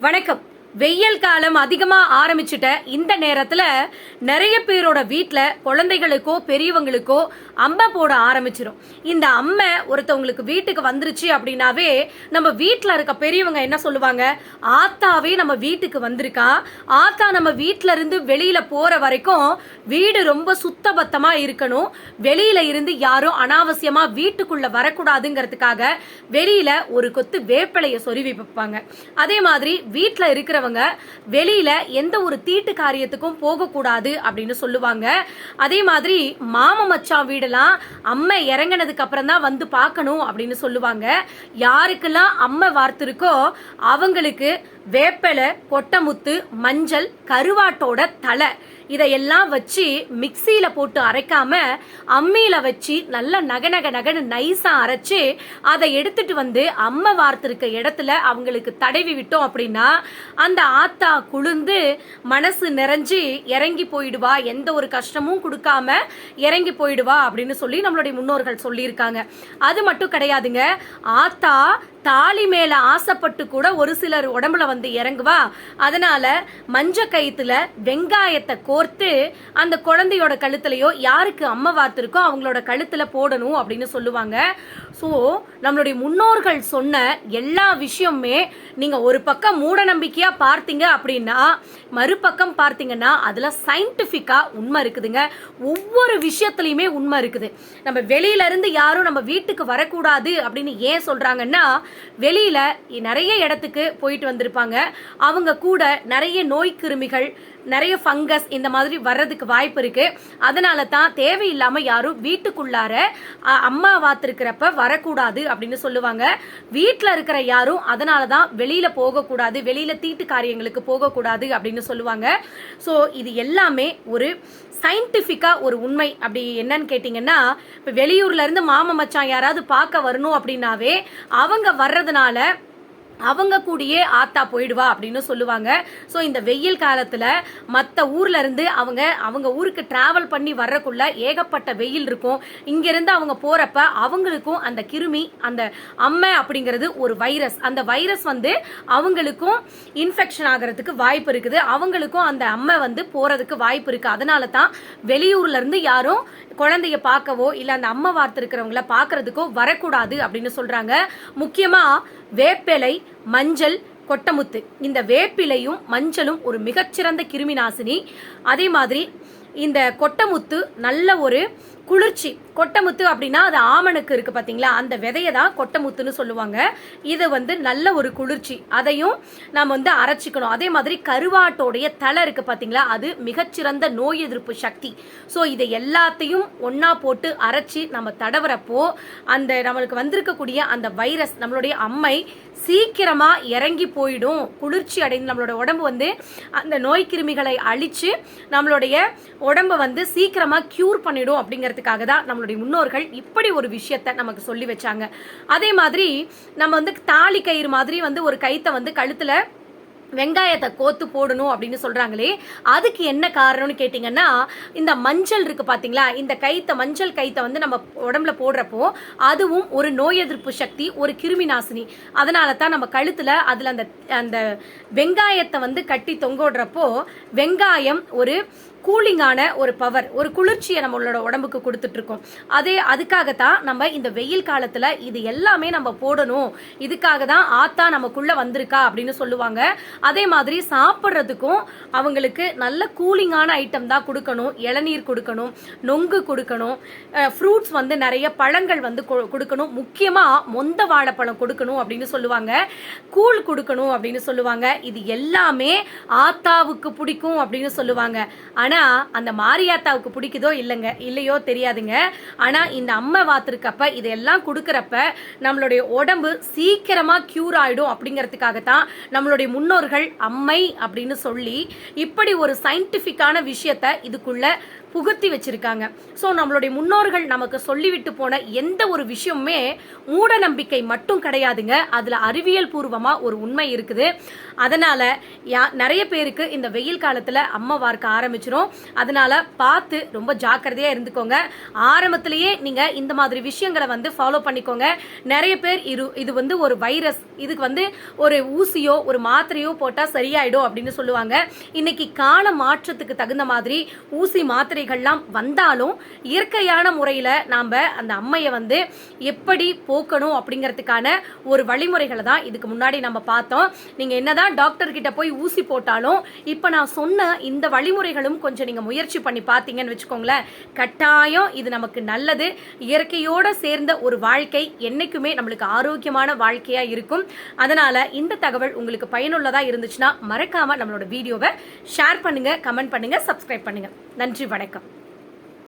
வணக்கம். வெயில் காலம் அதிகமாக ஆரம்பிச்சுட்ட இந்த நேரத்தில் நிறைய பேரோட வீட்டில் குழந்தைகளுக்கோ பெரியவங்களுக்கோ அம்மை போட ஆரம்பிச்சிரும். இந்த அம்மை ஒருத்தவங்களுக்கு வீட்டுக்கு வந்துருச்சு அப்படின்னாவே நம்ம வீட்டில் இருக்க பெரியவங்க என்ன சொல்லுவாங்க? ஆத்தாவே நம்ம வீட்டுக்கு வந்திருக்கா? ஆத்தா நம்ம வீட்ல இருந்து வெளியில் போகிற வரைக்கும் வீடு ரொம்ப சுத்தபத்தமாக இருக்கணும். வெளியில இருந்து யாரும் அனாவசியமா வீட்டுக்குள்ளே வரக்கூடாதுங்கிறதுக்காக வெளியில் ஒரு கொத்து வேப்பிலையை சொருவி வைப்பாங்க. அதே மாதிரி வீட்டில் இருக்கிற இருக்கிறவங்க வெளியில எந்த ஒரு தீட்டு காரியத்துக்கும் போகக்கூடாது அப்படின்னு சொல்லுவாங்க. அதே மாதிரி மாம மச்சான் வீடெல்லாம் அம்மை இறங்கினதுக்கு அப்புறம் தான் வந்து பார்க்கணும் அப்படின்னு சொல்லுவாங்க. யாருக்கெல்லாம் அம்மை வார்த்திருக்கோ அவங்களுக்கு வேப்பிலை கொட்டமுத்து மஞ்சள் கருவாட்டோட தலை இதையெல்லாம் வச்சு மிக்சியில் போட்டு அரைக்காம அம்மியில் வச்சு நல்ல நக நக நகன்னு நைஸாக அரைச்சி அதை எடுத்துட்டு வந்து அம்மை வார்த்திருக்க இடத்துல அவங்களுக்கு தடவி விட்டோம் அப்படின்னா அந்த ஆத்தா குளிர்ந்து மனசு நிறைஞ்சு இறங்கி போயிடுவா. எந்த ஒரு கஷ்டமும் கொடுக்காம இறங்கி போயிடுவா அப்படின்னு சொல்லி நம்மளுடைய முன்னோர்கள் சொல்லியிருக்காங்க. அது மட்டும் கிடையாதுங்க. ஆத்தா தாலி மேல ஆசைப்பட்டு கூட ஒரு சிலர் உடம்புல வந்து இறங்குவா. அதனால மஞ்ச கயிற்றுல வெங்காயத்தை கோர்த்து அந்த குழந்தையோட கழுத்துலயோ யாருக்கு அம்மை வார்த்திருக்கோ அவங்களோட கழுத்துல போடணும் அப்படின்னு சொல்லுவாங்க. ஸோ நம்மளுடைய முன்னோர்கள் சொன்ன எல்லா விஷயமுமே நீங்க ஒரு பக்கம் மூட நம்பிக்கையா பார்த்தீங்க அப்படின்னா மறுபக்கம் பார்த்தீங்கன்னா அதுல சயின்டிபிக்கா உண்மை இருக்குதுங்க. ஒவ்வொரு விஷயத்துலயுமே உண்மை இருக்குது. நம்ம வெளியில இருந்து யாரும் நம்ம வீட்டுக்கு வரக்கூடாது அப்படின்னு ஏன் சொல்றாங்கன்னா வெளியில நிறைய இடத்துக்கு போயிட்டு வந்திருப்பாங்க. அவங்க கூட நிறைய நோய் கிருமிகள் நிறைய ஃபங்கஸ் இந்த மாதிரி வர்றதுக்கு வாய்ப்பு இருக்கு. அதனால தான் தேவையில்லாம யாரும் வீட்டுக்குள்ளார அம்மா வாத்திருக்கிறப்ப வரக்கூடாது அப்படின்னு சொல்லுவாங்க. வீட்டில் இருக்கிற யாரும் அதனால தான் வெளியில போகக்கூடாது வெளியில தீட்டு காரியங்களுக்கு போகக்கூடாது அப்படின்னு சொல்லுவாங்க. ஸோ இது எல்லாமே ஒரு சயின்டிஃபிக்காக ஒரு உண்மை. அப்படி என்னன்னு கேட்டிங்கன்னா இப்போ வெளியூர்ல இருந்து மச்சான் யாராவது பார்க்க வரணும் அப்படின்னாவே அவங்க வர்றதுனால அவங்க கூடயே ஆத்தா போயிடுவா அப்படின்னு சொல்லுவாங்க. ஸோ இந்த வெயில் காலத்தில் மற்ற ஊர்ல இருந்து அவங்க அவங்க ஊருக்கு டிராவல் பண்ணி வர்றக்குள்ள ஏகப்பட்ட வெயில் இருக்கும். இங்கிருந்து அவங்க போறப்ப அவங்களுக்கும் அந்த கிருமி அந்த அம்மை அப்படிங்கிறது ஒரு வைரஸ் அந்த வைரஸ் வந்து அவங்களுக்கும் இன்ஃபெக்ஷன் ஆகிறதுக்கு வாய்ப்பு இருக்குது. அவங்களுக்கும் அந்த அம்மை வந்து போறதுக்கு வாய்ப்பு இருக்கு. அதனால தான் வெளியூர்ல இருந்து யாரும் குழந்தைய பார்க்கவோ இல்லை அந்த அம்மை வார்த்தை இருக்கிறவங்கள பார்க்கறதுக்கோ வரக்கூடாது அப்படின்னு சொல்றாங்க. முக்கியமா வேப்பிலை மஞ்சள் கொட்டமுத்து. இந்த வேப்பிலையும் மஞ்சளும் ஒரு மிகச்சிறந்த கிருமி நாசினி. அதே மாதிரி இந்த கொட்டமுத்து நல்ல ஒரு குளிர்ச்சி. கொட்டமுத்து அப்படின்னா அது ஆமணக்கு இருக்கு பார்த்தீங்களா அந்த விதையை தான் கொட்டமுத்துன்னு சொல்லுவாங்க. இது வந்து நல்ல ஒரு குளிர்ச்சி. அதையும் நம்ம வந்து அரைச்சிக்கணும். அதே மாதிரி கருவாட்டோடைய தலை இருக்கு பார்த்தீங்களா அது மிகச்சிறந்த நோய் எதிர்ப்பு சக்தி. ஸோ இதை எல்லாத்தையும் ஒன்றா போட்டு அரைச்சி நம்ம தடவுறப்போ அந்த நம்மளுக்கு வந்திருக்கக்கூடிய அந்த வைரஸ் நம்மளுடைய அம்மை சீக்கிரமாக இறங்கி போயிடும். குளிர்ச்சி அடைந்து நம்மளோட உடம்பு வந்து அந்த நோய் கிருமிகளை அழித்து நம்மளுடைய உடம்ப வந்து சீக்கிரமா கியூர் பண்ணிடும் அப்படிங்கிறதுக்காக தான் நம்மளுடைய முன்னோர்கள் இப்படி ஒரு விஷயத்த நமக்கு சொல்லி வச்சாங்க. அதே மாதிரி நம்ம வந்து தாலி கயிறு மாதிரி வந்து ஒரு கைத்தை வந்து கழுத்துல வெங்காயத்தை கோத்து போடணும் அப்படின்னு சொல்றாங்களே அதுக்கு என்ன காரணம்னு கேட்டிங்கன்னா இந்த மஞ்சள் இருக்கு பாத்தீங்களா இந்த கைத்தை மஞ்சள் கைத்தை வந்து நம்ம உடம்புல போடுறப்போ அதுவும் ஒரு நோய் எதிர்ப்பு சக்தி ஒரு கிருமி நாசினி அதனால தான் நம்ம கழுத்துல அதுல அந்த அந்த வெங்காயத்தை வந்து கட்டி தொங்க விடுறப்போ வெங்காயம் ஒரு கூலிங்கான ஒரு பவர் ஒரு குளிர்ச்சியை நம்மளோட உடம்புக்கு கொடுத்துட்டு இருக்கோம் அதே அதுக்காகத்தான் நம்ம இந்த வெயில் காலத்துல இது எல்லாமே நம்ம போடணும். இதுக்காக தான் ஆத்தா நமக்குள்ள வந்திருக்கா அப்படின்னு சொல்லுவாங்க. அதே மாதிரி சாப்பிட்றதுக்கும் அவங்களுக்கு நல்ல கூலிங்கான ஐட்டம் தான் கொடுக்கணும். இளநீர் கொடுக்கணும் நொங்கு கொடுக்கணும் ஃப்ரூட்ஸ் வந்து நிறைய பழங்கள் வந்து கொ- கொடுக்கணும். முக்கியமா மொந்த வாழைப்பழம் கொடுக்கணும் அப்படின்னு சொல்லுவாங்க. கூழ் கொடுக்கணும் அப்படின்னு சொல்லுவாங்க. இது எல்லாமே ஆத்தாவுக்கு பிடிக்கும் அப்படின்னு சொல்லுவாங்க. ஆனா அந்த மாரியாத்தாவுக்கு பிடிக்குதோ இல்லைங்க இல்லையோ தெரியாதுங்க. ஆனா இந்த அம்மை வாத்திருக்கப்ப இதெல்லாம் கொடுக்கறப்ப நம்மளுடைய உடம்பு சீக்கிரமா கியூர் ஆயிடும் அப்படிங்கிறதுக்காகத்தான் நம்மளுடைய முன்னோர்கள் அம்மை அப்படின்னு சொல்லி இப்படி ஒரு சயின்டிபிக்கான விஷயத்த இதுக்குள்ள புகுத்தி வச்சிருக்காங்க. ஸோ நம்மளுடைய முன்னோர்கள் நமக்கு சொல்லிவிட்டு போன எந்த ஒரு விஷயமுமே மூட நம்பிக்கை மட்டும் கிடையாதுங்க. அதில் அறிவியல் பூர்வமாக ஒரு உண்மை இருக்குது. அதனால யா- நிறைய பேருக்கு இந்த வெயில் காலத்தில் அம்மா வார்க்க ஆரம்பிச்சிடும் அதனால பார்த்து ரொம்ப ஜாக்கிரதையாக இருந்துக்கோங்க. ஆரம்பத்திலேயே நீங்கள் இந்த மாதிரி விஷயங்களை வந்து ஃபாலோ பண்ணிக்கோங்க. நிறைய பேர் இரு இது வந்து ஒரு வைரஸ் இதுக்கு வந்து ஒரு ஊசியோ ஒரு மாத்திரையோ போட்டால் சரியாயிடும் அப்படின்னு சொல்லுவாங்க. இன்னைக்கு கால மாற்றத்துக்கு தகுந்த மாதிரி ஊசி மாத்திரை பிரச்சனைகள்லாம் வந்தாலும் இயற்கையான முறையில் நாம் அந்த அம்மையை வந்து எப்படி போக்கணும் அப்படிங்கிறதுக்கான ஒரு வழிமுறைகளை தான் இதுக்கு முன்னாடி நம்ம பார்த்தோம். நீங்கள் என்னதான் டாக்டர் கிட்ட போய் ஊசி போட்டாலும் இப்போ நான் சொன்ன இந்த வழிமுறைகளும் கொஞ்சம் நீங்கள் முயற்சி பண்ணி பார்த்தீங்கன்னு வச்சுக்கோங்களேன். கட்டாயம் இது நமக்கு நல்லது. இயற்கையோடு சேர்ந்த ஒரு வாழ்க்கை என்றைக்குமே நம்மளுக்கு ஆரோக்கியமான வாழ்க்கையாக இருக்கும். அதனால் இந்த தகவல் உங்களுக்கு பயனுள்ளதாக இருந்துச்சுன்னா மறக்காமல் நம்மளோட வீடியோவை ஷேர் பண்ணுங்கள் கமெண்ட் பண்ணுங்கள் சப்ஸ்கிரைப் பண்ணுங்க. நன்றி வணக்கம். 할까?